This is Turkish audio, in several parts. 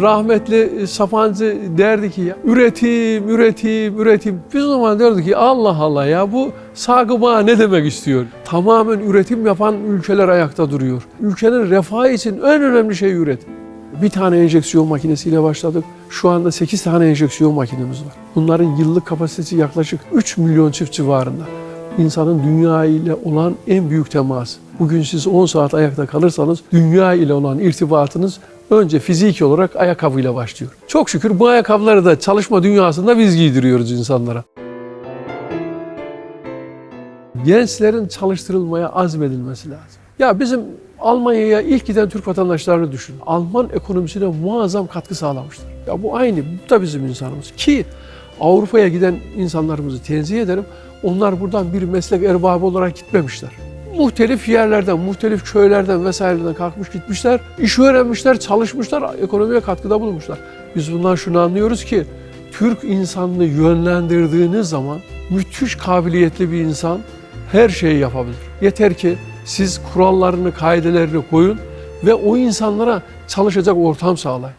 Rahmetli Sapancı derdi ki üretim, üretim, üretim. Biz o zaman derdik ki Allah Allah ya bu Sagıba ne demek istiyor? Tamamen üretim yapan ülkeler ayakta duruyor. Ülkenin refahı için en önemli şey üretim. Bir tane enjeksiyon makinesiyle başladık. Şu anda 8 tane enjeksiyon makinemiz var. Bunların yıllık kapasitesi yaklaşık 3 milyon çift civarında. İnsanın dünya ile olan en büyük teması. Bugün siz 10 saat ayakta kalırsanız dünya ile olan irtibatınız önce fiziki olarak ayakkabıyla başlıyor. Çok şükür bu ayakkabıları da çalışma dünyasında biz giydiriyoruz insanlara. Gençlerin çalıştırılmaya azmedilmesi lazım. Ya bizim Almanya'ya ilk giden Türk vatandaşlarını düşün. Alman ekonomisine muazzam katkı sağlamışlar. Ya bu aynı, bu da bizim insanımız. Ki Avrupa'ya giden insanlarımızı tenzih ederim. Onlar buradan bir meslek erbabı olarak gitmemişler. Muhtelif yerlerden, muhtelif köylerden vesaireden kalkmış gitmişler. iş öğrenmişler, çalışmışlar, ekonomiye katkıda bulunmuşlar. Biz bundan şunu anlıyoruz ki Türk insanını yönlendirdiğiniz zaman müthiş kabiliyetli bir insan her şeyi yapabilir. Yeter ki siz kurallarını, kaidelerini koyun ve o insanlara çalışacak ortam sağlayın.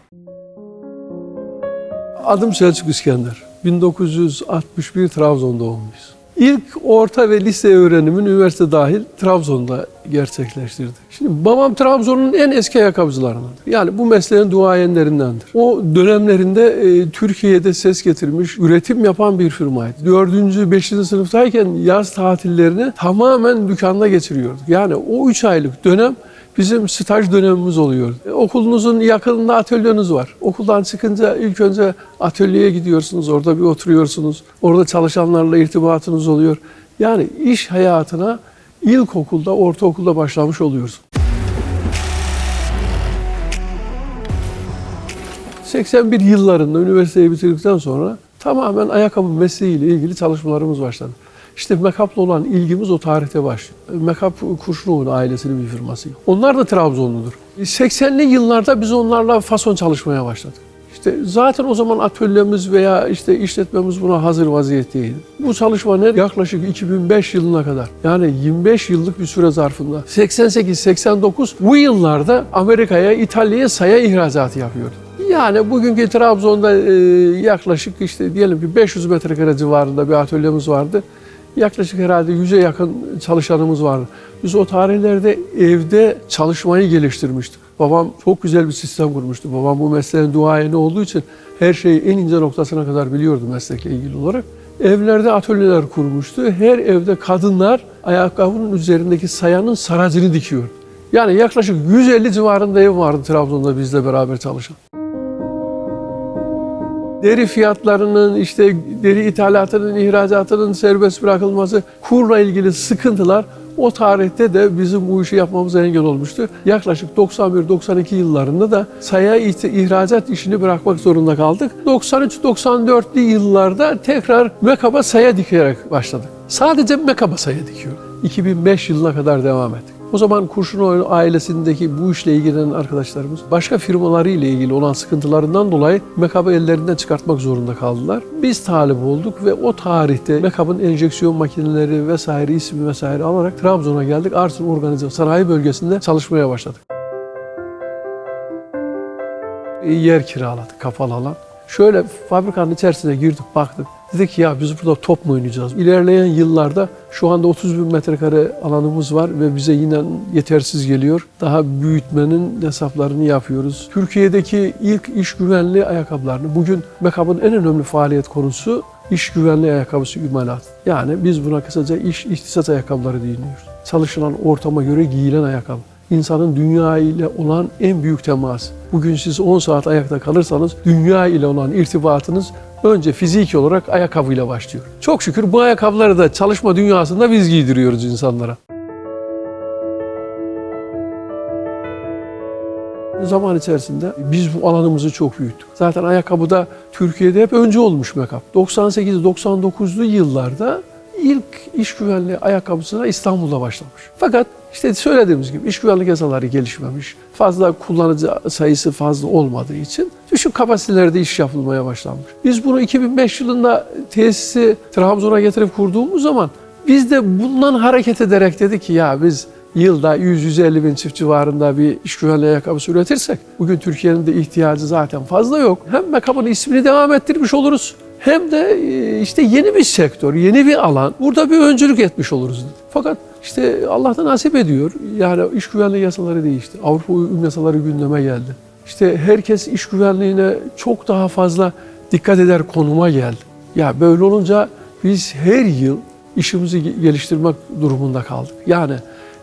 Adım Selçuk İskender. 1961 Trabzon doğumluyuz. İlk orta ve lise öğrenimini üniversite dahil Trabzon'da gerçekleştirdi. Şimdi babam Trabzon'un en eski ayakkabıcılarındandır. Yani bu mesleğin duayenlerindendir. O dönemlerinde e, Türkiye'de ses getirmiş, üretim yapan bir firmaydı. Dördüncü, beşinci sınıftayken yaz tatillerini tamamen dükkanda geçiriyorduk. Yani o üç aylık dönem bizim staj dönemimiz oluyor. E, okulunuzun yakınında atölyeniz var. Okuldan çıkınca ilk önce atölyeye gidiyorsunuz, orada bir oturuyorsunuz. Orada çalışanlarla irtibatınız oluyor. Yani iş hayatına ilkokulda, ortaokulda başlamış oluyorsun. 81 yıllarında üniversiteyi bitirdikten sonra tamamen ayakkabı mesleğiyle ilgili çalışmalarımız başladı. İşte Mekap'la olan ilgimiz o tarihte başlıyor. Mekap Kurşunoğlu ailesinin bir firması. Onlar da Trabzonludur. 80'li yıllarda biz onlarla fason çalışmaya başladık. İşte zaten o zaman atölyemiz veya işte işletmemiz buna hazır vaziyetteydi. Bu çalışma ne? Yaklaşık 2005 yılına kadar yani 25 yıllık bir süre zarfında 88-89 bu yıllarda Amerika'ya, İtalya'ya saya ihracatı yapıyordu. Yani bugünkü Trabzon'da e, yaklaşık işte diyelim ki 500 metrekare civarında bir atölyemiz vardı. Yaklaşık herhalde 100'e yakın çalışanımız vardı. Biz o tarihlerde evde çalışmayı geliştirmiştik. Babam çok güzel bir sistem kurmuştu. Babam bu mesleğin duayeni olduğu için her şeyi en ince noktasına kadar biliyordu meslekle ilgili olarak. Evlerde atölyeler kurmuştu. Her evde kadınlar ayakkabının üzerindeki sayanın saracını dikiyor. Yani yaklaşık 150 civarında ev vardı Trabzon'da bizle beraber çalışan. Deri fiyatlarının, işte deri ithalatının, ihracatının serbest bırakılması, kurla ilgili sıkıntılar o tarihte de bizim bu işi yapmamıza engel olmuştu. Yaklaşık 91-92 yıllarında da saya ihracat işini bırakmak zorunda kaldık. 93-94'lü yıllarda tekrar mekaba saya dikerek başladık. Sadece mekaba saya dikiyor. 2005 yılına kadar devam ettik. O zaman Kurşunoğlu ailesindeki bu işle ilgilenen arkadaşlarımız başka firmaları ile ilgili olan sıkıntılarından dolayı mekabı ellerinden çıkartmak zorunda kaldılar. Biz talip olduk ve o tarihte mekabın enjeksiyon makineleri vesaire ismi vesaire alarak Trabzon'a geldik. Artvin Organize Sanayi Bölgesi'nde çalışmaya başladık. Yer kiraladık kapalı alan. Şöyle fabrikanın içerisine girdik baktık. Dedik ki ya biz burada top mu oynayacağız? İlerleyen yıllarda şu anda 30 bin metrekare alanımız var ve bize yine yetersiz geliyor. Daha büyütmenin hesaplarını yapıyoruz. Türkiye'deki ilk iş güvenliği ayakkabılarını, bugün Mekap'ın en önemli faaliyet konusu iş güvenliği ayakkabısı imalat. Yani biz buna kısaca iş ihtisas ayakkabıları diyoruz. Çalışılan ortama göre giyilen ayakkabı. İnsanın dünya ile olan en büyük teması. Bugün siz 10 saat ayakta kalırsanız dünya ile olan irtibatınız önce fiziki olarak ayakkabıyla başlıyor. Çok şükür bu ayakkabıları da çalışma dünyasında biz giydiriyoruz insanlara. Zaman içerisinde biz bu alanımızı çok büyüttük. Zaten ayakkabıda Türkiye'de hep önce olmuş Mekap. 98-99'lu yıllarda ilk iş güvenliği ayakkabısına İstanbul'da başlamış. Fakat işte söylediğimiz gibi iş güvenlik yasaları gelişmemiş. Fazla kullanıcı sayısı fazla olmadığı için düşük kapasitelerde iş yapılmaya başlanmış. Biz bunu 2005 yılında tesisi Trabzon'a getirip kurduğumuz zaman biz de bundan hareket ederek dedik ki ya biz yılda 100-150 bin çift civarında bir iş güvenliği ayakkabısı üretirsek bugün Türkiye'nin de ihtiyacı zaten fazla yok. Hem McCabe'ın ismini devam ettirmiş oluruz hem de e, işte yeni bir sektör, yeni bir alan. Burada bir öncülük etmiş oluruz. Fakat işte Allah'tan nasip ediyor. Yani iş güvenliği yasaları değişti. Avrupa uyum yasaları gündeme geldi. İşte herkes iş güvenliğine çok daha fazla dikkat eder konuma geldi. Ya böyle olunca biz her yıl işimizi ge- geliştirmek durumunda kaldık. Yani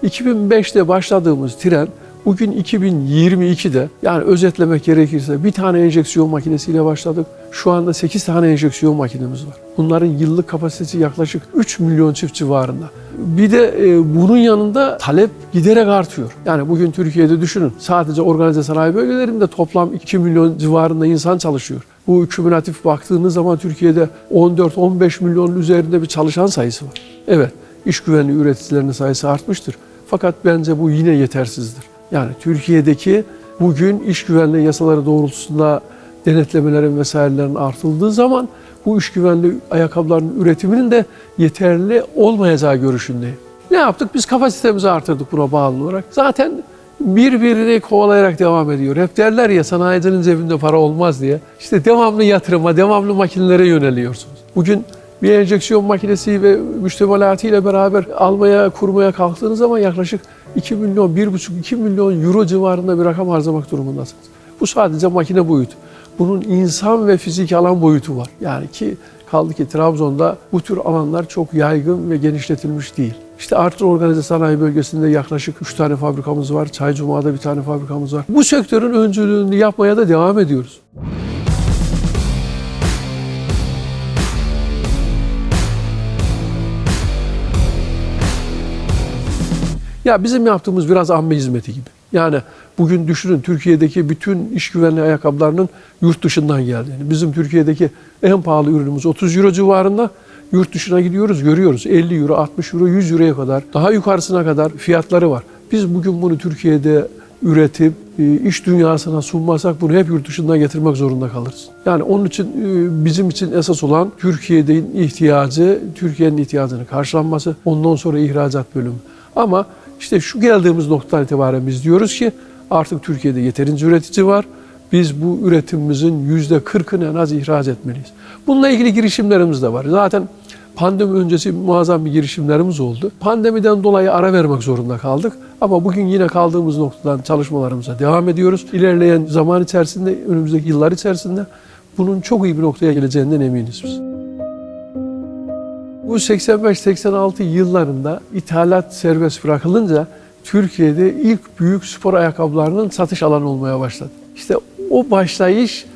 2005'te başladığımız tren bugün 2022'de yani özetlemek gerekirse bir tane enjeksiyon makinesiyle başladık. Şu anda 8 tane enjeksiyon makinemiz var. Bunların yıllık kapasitesi yaklaşık 3 milyon çift civarında. Bir de e, bunun yanında talep giderek artıyor. Yani bugün Türkiye'de düşünün sadece organize sanayi bölgelerinde toplam 2 milyon civarında insan çalışıyor. Bu kümülatif baktığınız zaman Türkiye'de 14-15 milyonun üzerinde bir çalışan sayısı var. Evet, iş güvenliği üreticilerinin sayısı artmıştır. Fakat bence bu yine yetersizdir. Yani Türkiye'deki bugün iş güvenliği yasaları doğrultusunda denetlemelerin vesairelerin artıldığı zaman bu iş güvenliği ayakkabılarının üretiminin de yeterli olmayacağı görüşündeyim. Ne yaptık? Biz kapasitemizi artırdık buna bağlı olarak. Zaten birbirini kovalayarak devam ediyor. Hep derler ya sanayicinin cebinde para olmaz diye. İşte devamlı yatırıma, devamlı makinelere yöneliyorsunuz. Bugün bir enjeksiyon makinesi ve müştemalatıyla beraber almaya, kurmaya kalktığınız zaman yaklaşık 2 milyon, 1,5-2 milyon euro civarında bir rakam harcamak durumundasınız. Bu sadece makine boyutu. Bunun insan ve fizik alan boyutu var. Yani ki kaldı ki Trabzon'da bu tür alanlar çok yaygın ve genişletilmiş değil. İşte Artı Organize Sanayi Bölgesi'nde yaklaşık 3 tane fabrikamız var. Çaycuma'da bir tane fabrikamız var. Bu sektörün öncülüğünü yapmaya da devam ediyoruz. Ya bizim yaptığımız biraz amme hizmeti gibi. Yani bugün düşünün Türkiye'deki bütün iş güvenliği ayakkabılarının yurt dışından geldiğini. Bizim Türkiye'deki en pahalı ürünümüz 30 euro civarında. Yurt dışına gidiyoruz görüyoruz 50 euro, 60 euro, 100 euroya kadar daha yukarısına kadar fiyatları var. Biz bugün bunu Türkiye'de üretip e, iş dünyasına sunmasak bunu hep yurt dışından getirmek zorunda kalırız. Yani onun için e, bizim için esas olan Türkiye'nin ihtiyacı, Türkiye'nin ihtiyacını karşılanması, ondan sonra ihracat bölümü. Ama işte şu geldiğimiz noktadan itibaren biz diyoruz ki artık Türkiye'de yeterince üretici var. Biz bu üretimimizin yüzde kırkını en az ihraç etmeliyiz. Bununla ilgili girişimlerimiz de var. Zaten pandemi öncesi muazzam bir girişimlerimiz oldu. Pandemiden dolayı ara vermek zorunda kaldık. Ama bugün yine kaldığımız noktadan çalışmalarımıza devam ediyoruz. İlerleyen zaman içerisinde, önümüzdeki yıllar içerisinde bunun çok iyi bir noktaya geleceğinden eminiz biz. Bu 85-86 yıllarında ithalat serbest bırakılınca Türkiye'de ilk büyük spor ayakkabılarının satış alanı olmaya başladı. İşte o başlayış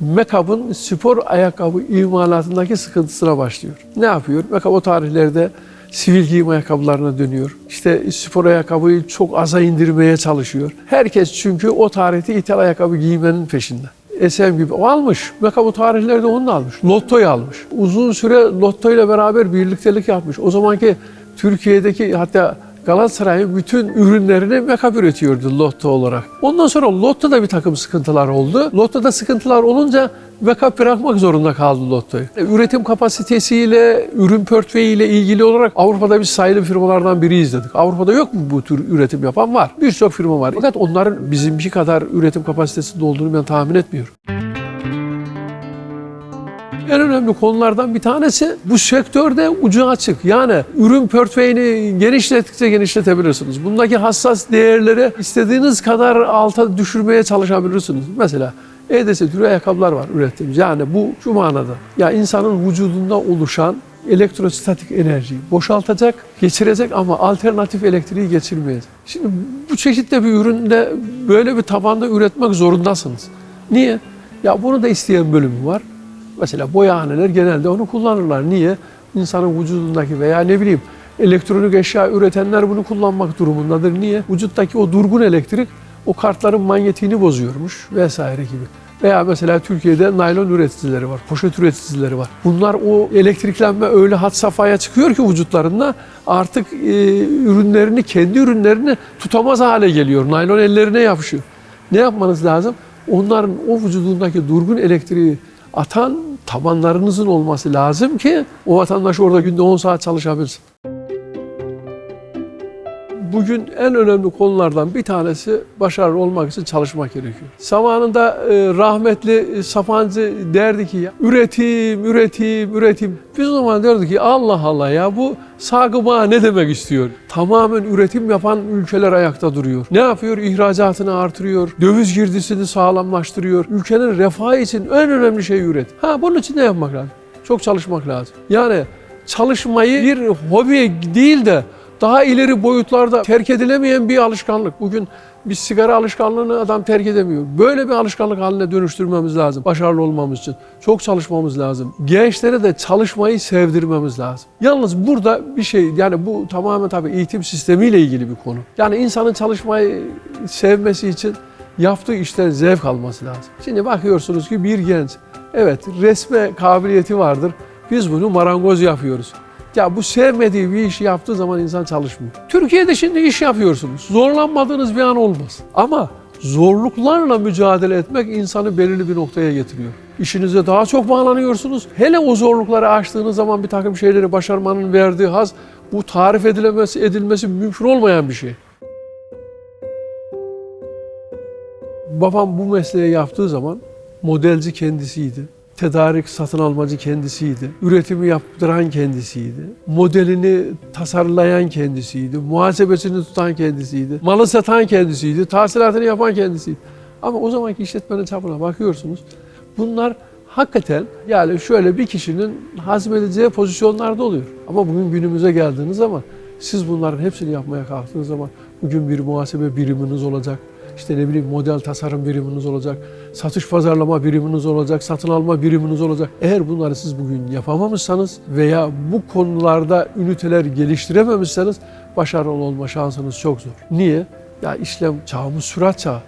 Mekab'ın spor ayakkabı imalatındaki sıkıntısına başlıyor. Ne yapıyor? Mekab o tarihlerde sivil giyim ayakkabılarına dönüyor. İşte spor ayakkabıyı çok aza indirmeye çalışıyor. Herkes çünkü o tarihte ithal ayakkabı giymenin peşinde. SM gibi almış. Meka bu tarihlerde onu almış. Lotto'yu almış. Uzun süre Lotto ile beraber birliktelik yapmış. O zamanki Türkiye'deki hatta Galatasaray'ın bütün ürünlerini Mekap üretiyordu Lotto olarak. Ondan sonra Lotto'da bir takım sıkıntılar oldu. Lotto'da sıkıntılar olunca Mekap bırakmak zorunda kaldı Lotto'yu. E, Üretim kapasitesiyle, ürün portföyüyle ilgili olarak Avrupa'da biz sayılı firmalardan biriyiz dedik. Avrupa'da yok mu bu tür üretim yapan? Var. Birçok firma var. Fakat onların bizimki kadar üretim kapasitesinde olduğunu tahmin etmiyorum. En önemli konulardan bir tanesi bu sektörde ucu açık. Yani ürün portföyünü genişlettikçe genişletebilirsiniz. Bundaki hassas değerleri istediğiniz kadar alta düşürmeye çalışabilirsiniz. Mesela EDS türü ayakkabılar var ürettiğimiz. Yani bu şu manada. Ya insanın vücudunda oluşan elektrostatik enerjiyi boşaltacak, geçirecek ama alternatif elektriği geçirmeyecek. Şimdi bu çeşitli bir üründe böyle bir tabanda üretmek zorundasınız. Niye? Ya bunu da isteyen bölümü var. Mesela boyahaneler genelde onu kullanırlar. Niye? İnsanın vücudundaki veya ne bileyim elektronik eşya üretenler bunu kullanmak durumundadır. Niye? Vücuttaki o durgun elektrik o kartların manyetiğini bozuyormuş vesaire gibi. Veya mesela Türkiye'de naylon üreticileri var, poşet üreticileri var. Bunlar o elektriklenme öyle had safhaya çıkıyor ki vücutlarında artık e, ürünlerini, kendi ürünlerini tutamaz hale geliyor. Naylon ellerine yapışıyor. Ne yapmanız lazım? Onların o vücudundaki durgun elektriği atan tabanlarınızın olması lazım ki o vatandaş orada günde 10 saat çalışabilsin. Bugün en önemli konulardan bir tanesi başarılı olmak için çalışmak gerekiyor. Zamanında e, rahmetli e, Sapancı derdi ki üretim, üretim, üretim. Biz o zaman derdik ki Allah Allah ya bu sagıma ne demek istiyor? Tamamen üretim yapan ülkeler ayakta duruyor. Ne yapıyor? İhracatını artırıyor, döviz girdisini sağlamlaştırıyor. Ülkenin refahı için en önemli şey üret. Ha bunun için ne yapmak lazım? Çok çalışmak lazım. Yani çalışmayı bir hobi değil de daha ileri boyutlarda terk edilemeyen bir alışkanlık. Bugün bir sigara alışkanlığını adam terk edemiyor. Böyle bir alışkanlık haline dönüştürmemiz lazım başarılı olmamız için. Çok çalışmamız lazım. Gençlere de çalışmayı sevdirmemiz lazım. Yalnız burada bir şey yani bu tamamen tabii eğitim sistemiyle ilgili bir konu. Yani insanın çalışmayı sevmesi için yaptığı işten zevk alması lazım. Şimdi bakıyorsunuz ki bir genç evet resme kabiliyeti vardır. Biz bunu marangoz yapıyoruz. Ya bu sevmediği bir işi yaptığı zaman insan çalışmıyor. Türkiye'de şimdi iş yapıyorsunuz. Zorlanmadığınız bir an olmaz. Ama zorluklarla mücadele etmek insanı belirli bir noktaya getiriyor. İşinize daha çok bağlanıyorsunuz. Hele o zorlukları aştığınız zaman bir takım şeyleri başarmanın verdiği haz bu tarif edilemesi, edilmesi mümkün olmayan bir şey. Babam bu mesleği yaptığı zaman modelci kendisiydi. Tedarik satın almacı kendisiydi. Üretimi yaptıran kendisiydi. Modelini tasarlayan kendisiydi. Muhasebesini tutan kendisiydi. Malı satan kendisiydi. Tahsilatını yapan kendisiydi. Ama o zamanki işletmenin çapına bakıyorsunuz. Bunlar hakikaten yani şöyle bir kişinin hazmedeceği pozisyonlarda oluyor. Ama bugün günümüze geldiğiniz zaman siz bunların hepsini yapmaya kalktığınız zaman bugün bir muhasebe biriminiz olacak işte ne bileyim model tasarım biriminiz olacak, satış pazarlama biriminiz olacak, satın alma biriminiz olacak. Eğer bunları siz bugün yapamamışsanız veya bu konularda üniteler geliştirememişseniz başarılı olma şansınız çok zor. Niye? Ya işlem çağımız sürat çağı.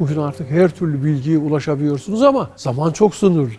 Bugün artık her türlü bilgiye ulaşabiliyorsunuz ama zaman çok sınırlı.